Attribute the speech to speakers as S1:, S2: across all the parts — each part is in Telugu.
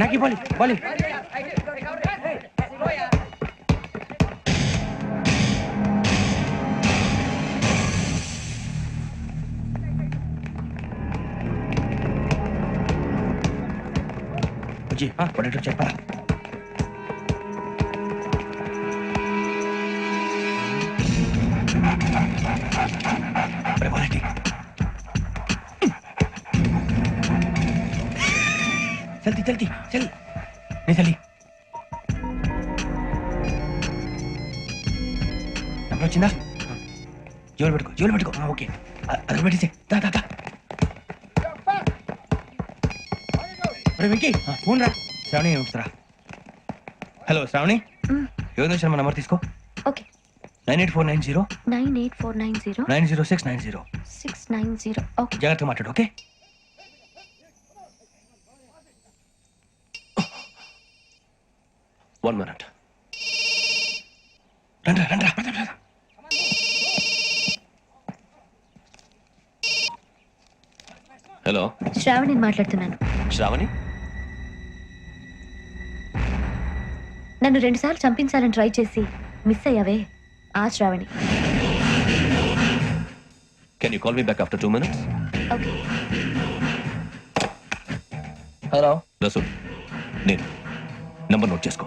S1: నాకు బాలి బాలి. బుజ్జి పడేటో చెప్పరా? అరే జల్దీ జల్దీ చల్ నీ చల్లి నెంబర్ వచ్చిందా? జోలు పెట్టుకో జోలు పెట్టుకో. ఓకే. అ- అది పెట్టేసే దా దా దా. వెంకీ. ఫోన్ రా. శ్రావణి వస్తారా హలో శ్రావణి.
S2: మ్,
S1: ఎవరి నుంచి నెంబర్ తీసుకో.
S2: Okay.
S1: Nine eight four nine zero.
S2: Nine eight four nine zero.
S1: Nine zero six nine zero.
S2: Six nine zero. Okay.
S1: జాగ్రత్తగా మాట్లాడు ఓకే?
S3: వన్ మినిట్
S1: రండి రండి.
S3: హలో
S2: శ్రావణి మాట్లాడుతున్నాను.
S3: శ్రావణి?
S2: నన్ను రెండుసార్లు చంపించాలని ట్రై చేసి మిస్ అయ్యావే. ఆ Shravani.
S3: Can you call me back after two minutes
S2: okay.
S1: Hello
S3: Rasool నేను. నంబర్ నోట్ చేసుకో.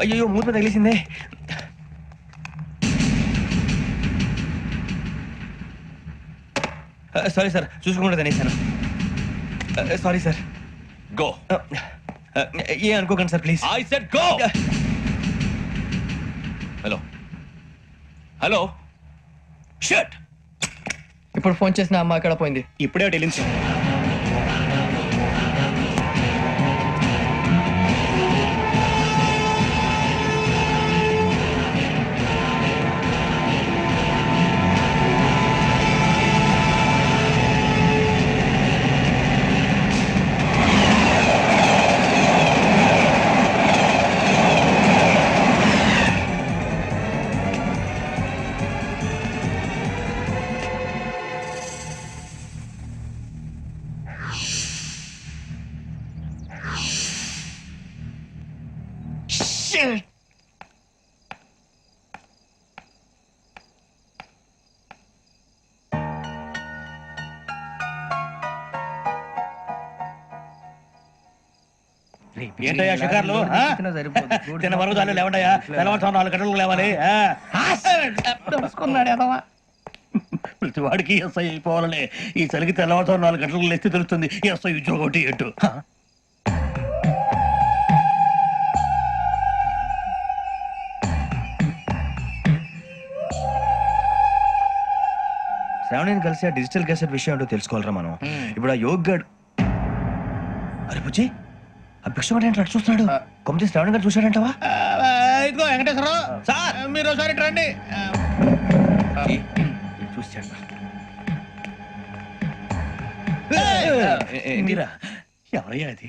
S1: అయ్యో మూత తగిలేసిందే సారీ సార్ చూసుకోకుండా తినేసాను సారీ సార్
S3: గో
S1: ఏ అనుకోకండి sir please
S3: I said go hello hello shut
S4: ఇప్పుడు ఫోన్ చేసిన అమ్మ ఎక్కడ పోయింది.
S1: ఇప్పుడే ఒకటి సార్ ఏంటయ్యా? తిన్న వరకు చాలు లేవండయ్యా? తెల్లవారుతో నాలుగు గంటలకు లేవాలి. ఆ? ప్రతి వాడికి ఎస్ఐ అయిపోవాలనే ఈ చలికి తెల్లవారుతో నాలుగు గంటలకు లేస్తే తెలుస్తుంది. ఎస్ఐ ఉద్యోగం ఒకటి ఎటు శ్రావణిని కలిసి ఆ డిజిటల్ క్యాసెట్ విషయం ఏంటో తెలుసుకోవాలరా మనం. ఇప్పుడు ఆ యోగ్ గడ్ అరే బుజ్జి ఆ భిక్ష ఏంటి అటు చూస్తున్నాడు? కొమ్మతి శ్రావణి గారు చూశాడంటావా?
S5: ఇదిగో వెంకటేశ్వరరావు.
S1: సార్
S5: మీరు ఒకసారి ఇటు రండి.
S1: చూశాడు
S5: ఎవరయ్యా అది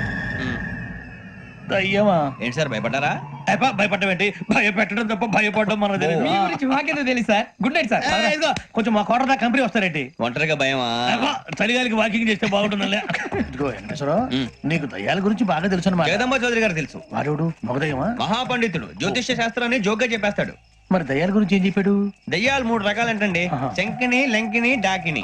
S1: ఏంటి సార్ భయపడ్డారా?
S5: భయపడడం ఏంటి? భయపెట్టడం తప్ప భయపడడం మన తెలియదు
S6: మీ గురించి మాకేదో తెలుసు సార్. Good night sir.
S5: ఏ, ఇదిగో, కొంచెం మా కోట కంపెనీ వస్తారేంటి?
S1: ఒంటరిగా భయమా?
S5: అబ్బా, చలిగాలికి వాకింగ్ చేస్తే బాగుంటుందిలే ఇదిగో వెంకటేశ్వరరావు నీకు దయ్యాల గురించి బాగా తెలుసు అనమాట
S1: జగదంబ చౌదరి గారు తెలుసు.
S5: వాడు మగదయ్యమా?
S1: మహాపండితుడు. జ్యోతిష్య శాస్త్రాన్ని జోగ్గా చెప్పేస్తాడు.
S5: మరి దయ్యాల గురించి ఏం చెప్పాడు?
S1: దయ్యాలు మూడు రకాలంటండి.
S5: ఆహా.
S1: శంకిని లంకిని డాకిని.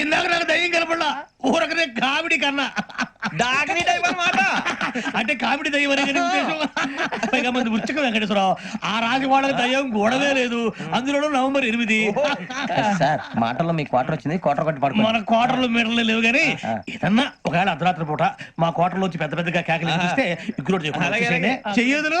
S5: ఇందాక నాకు దయ్యం కనపడలా. ఊరకనే కామెడీ కన్నా
S1: డాకిని టైప్ అన్నమాట.
S5: అంటే కామెడీ దయ్యం అనే కదా ఉద్దేశం. పైగా మంది ఉచ్చక వెంకటేశ్వరరావు ఆ రాజు వాళ్ళకి దయ్యం గొడవే లేదు. అందులోనూ నవంబర్ ఎనిమిది.
S6: సార్ మాటల్లో మీ క్వార్టర్ వచ్చింది క్వార్టర్ కొట్టి పడుకో
S5: మన కోటర్లు మీటర్లు లేవు కానీ ఏదన్నా ఒకవేళ అర్ధరాత్రి పూట మా కోటర్లో వచ్చి పెద్ద పెద్దగా కేకలు చూస్తే ఇగ్గురు
S1: అలాగే,
S5: చెప్పు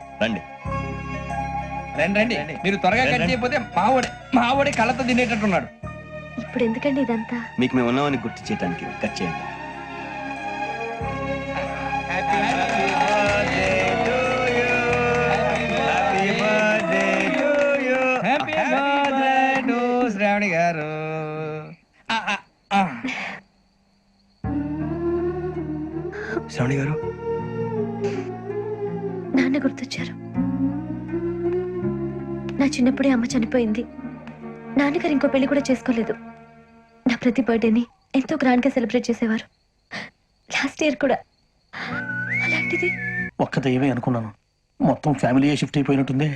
S1: రండి.
S6: రండి రండి. మీరు త్వరగా కట్ చేయకపోతే మావోడే మావోడే కళ్ళతో తినేటట్టున్నాడు.
S2: ఇప్పుడు ఎందుకండి ఇదంతా?
S1: మీకు మేము ఉన్నామని గుర్తు చేయడానికి కట్ చేయండి.
S6: హ్యాపీ బర్త్డే టు శ్రావణి గారు ఆ, ఆ, ఆ.
S1: శ్రవణి గారు
S2: నాన్న గుర్తొచ్చారు? నా చిన్నప్పుడే అమ్మ చనిపోయింది. నాన్నగారు ఇంకో పెళ్ళి కూడా చేసుకోలేదు. నా ప్రతి బర్త్డేని ఎంతో గ్రాండ్గా సెలబ్రేట్ చేసేవారు. లాస్ట్ ఇయర్ కూడా. అలాంటిది.
S5: ఒక్క దయ్యమే అనుకున్నాను. మొత్తం ఫ్యామిలీ షిఫ్ట్ అయిపోయినట్టుంది.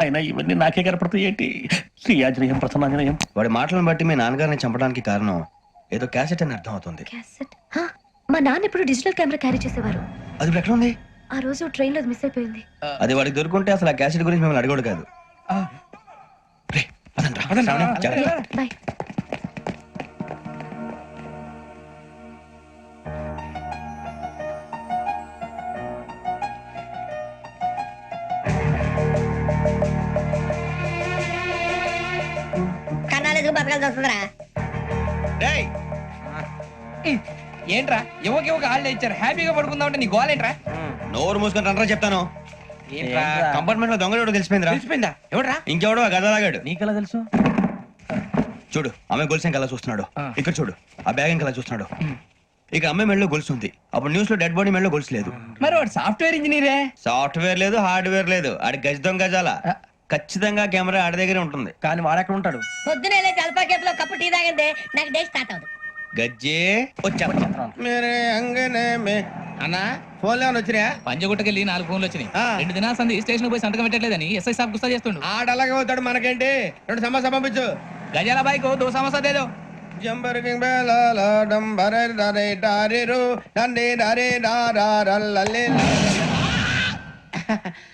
S5: అయినా ఇవన్నీ నాకే కనపడతాయి ఏంటి? శ్రీ ఆంజనేయం ప్రసన్నాంజనేయం
S1: వాడి మాటలను బట్టి మీ నాన్నగారిని చంపడానికి కారణం ఏదో క్యాసెట్ అని అర్థం అవుతుంది
S2: క్యాసెట్? హా, మా నాన్న ఇప్పుడు డిజిటల్ కెమెరా క్యారీ చేసేవారు.
S1: అది ఎక్కడ ఉంది?
S2: ఆ రోజు ట్రైన్లో మిస్ అయిపోయింది.
S1: అది వాడికి దొరుకుంటే అసలు ఆ క్యాసెట్ గురించి మిమ్మల్ని అడగడు కాదు.
S2: బాయ్.
S7: కన్నాలకు బతకాల్సి వస్తుందిరా.
S1: రేయ్,
S6: ఏంట్రా? యువకి ఒక హాలిడే ఇచ్చారు? హ్యాపీగా పడుకుందాం అంటే నీ గోల్ ఏంట్రా
S1: నోరు మూసుకొని రండ్రా చెప్తాను. కంపార్ట్మెంట్లో దొంగలు ఎవడో తెలిసిపోయిందిరా.
S6: తెలిసిపోయిందా? ఎవడ్రా?
S1: ఇంకెవడో ఆ గదలాగాడు
S5: నీకెలా తెలుసు?
S1: చూడు ఆమె గొలుసు ఇంకలా చూస్తున్నాడు. ఇక్కడ చూడు ఆ బ్యాగ్ ఇంకలా చూస్తున్నాడు. ఇక అమ్మాయి మెడలో గొలుసు ఉంది. అప్పుడు న్యూస్లో డెడ్ బాడీ మెడలో గొలుసు లేదు.
S6: మరి వాడు సాఫ్ట్వేర్ ఇంజనీరే?
S1: సాఫ్ట్వేర్ లేదు హార్డ్వేర్ లేదు. ఆడి గజ దొంగ గజాల. ఖచ్చితంగా కెమెరా ఆడి దగ్గరే ఉంటుంది.
S6: కానీ వాడెక్కడ ఉంటాడు?
S7: పొద్దునే లేచి అల్పా కేఫ్లో కప్పు టీ తాగిందే నాకు డే స్టార్ట్ అవుతుంది
S1: గజ్జే వచ్చా
S8: మేరే అంగనే మే. అన్నా ఫోన్ లేవని వచ్చినా
S9: పంజగుట్టకెళ్ళి నాలుగు ఫోన్లు వచ్చినాయి.
S8: ఆ.
S9: రెండు దినాల సంది స్టేషన్ పోయి సంతకం పెట్టలేదని ఎస్ఐ సాబ్ గుస్తా చేస్తుండు.
S8: ఆడలాగే పోతాడు మనకేంటి? రెండు సమస్య పంపించు.
S9: గజాల బైక్ దో సమస్య దేదో
S8: జంబర్ డంబర డరే డారిరు డండి డరే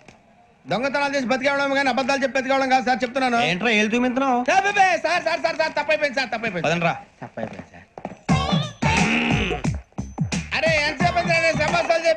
S8: దొంగతనాలు చేసి బతికేవడం కానీ అబద్ధాలు చెప్పి బతికేవడం కాదు సార్ చెప్తున్నాను.
S1: ఏంట్రా ఏళ్ళు చూపించినావు?
S8: Sir sir sir sir sir తప్పైపోయింది సార్ తప్పైపోయింది.
S1: పదండ్రా.
S8: తప్పైపోయింది సార్. అరే సమాసాలు చెప్పి